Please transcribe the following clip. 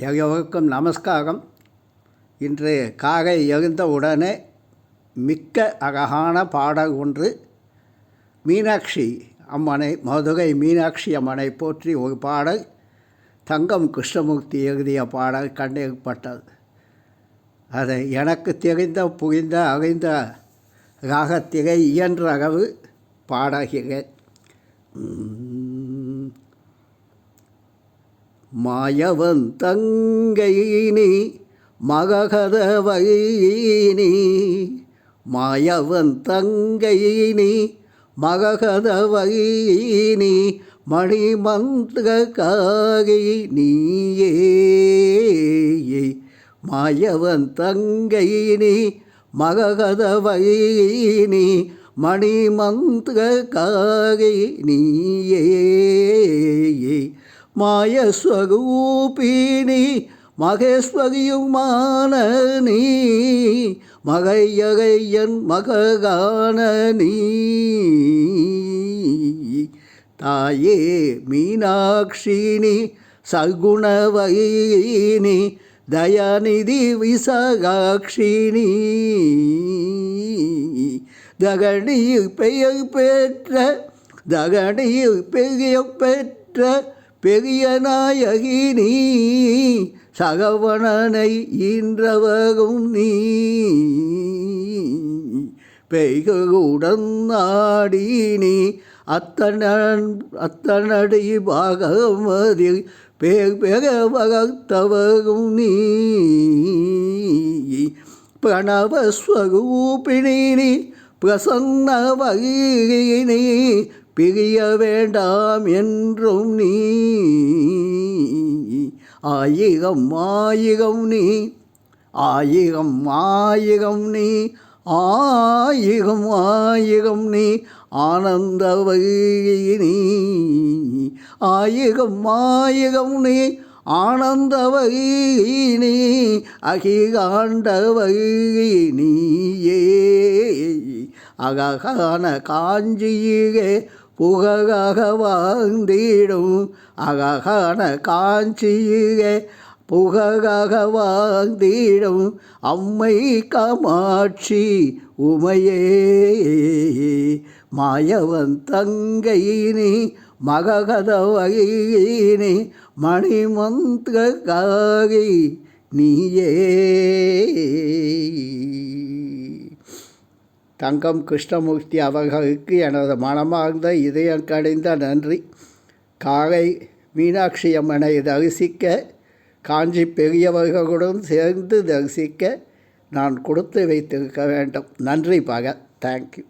எவருக்கும் நமஸ்காரம். இன்று காகை எழுந்த உடனே மிக்க அழகான பாடல் ஒன்று மீனாட்சி அம்மனை மதுரை மீனாட்சி அம்மனை போற்றி ஒரு பாடல் தங்கம் கிருஷ்ணமூர்த்தி எழுதிய பாடல் கண்டறியப்பட்டது அதை எனக்கு தெரிந்த புரிந்த அறிந்த ராகத்திலே இயன்ற அளவு பாடகிறேன் மாயவன் தங்கை நீ மககத நீ மாயவன் தங்கை நீ மககத நீ மணிமந்திர காகை நீயே மாயவன் தங்கை நீ மககத நீ மணிமந்திர காகை நீயே மாயஸ்வரூபிணி மகேஸ்வரியுமான நீ மகையகையன் மககான நீ தாயே மீனாட்சினி சகுணவயினி தயாநிதி விசகாட்சினி. தகடியில் பெயர் பெற்ற தகடியில் பெயர் பெற்ற பெரிய நாயகி நீ சகவணனை ஈன்றவகும் நீ. பெய்குடன் நாடி நீ அத்தன அத்தனடி பாகமதி பேர் நீ. பிரணவஸ்வரூபிணி நீ பிரசன்ன வகினி பிரிய வேண்டாம் என்றும் நீ. ஆயிகம் ஆயிகம் நீ. ஆயிகம் ஆயிகம் நீ. ஆயிகம் ஆயிகம் நீ. ஆனந்த நீ ஆயிகம் ஆயிகம் நீ. ஆனந்தவகி நீ அகிகாண்ட நீயே அககான காஞ்சியே புகழாக வாழ்ந்திடும். அககான காஞ்சியே புகழாக வாழ்ந்திடும். அம்மை காமாட்சி உமையே மாயவன் தங்கையினி நீ மககத மணிமந்திர காகி நீயே. தங்கம் கிருஷ்ணமூர்த்தி அவர்களுக்கு எனது மனமார்ந்த இதயம் கடைந்த நன்றி. காலை மீனாட்சி அம்மனை தரிசிக்க காஞ்சி பெரியவர்களுடன் சேர்ந்து தரிசிக்க நான் கொடுத்து வைத்திருக்க வேண்டும். நன்றி பக தேங்க்யூ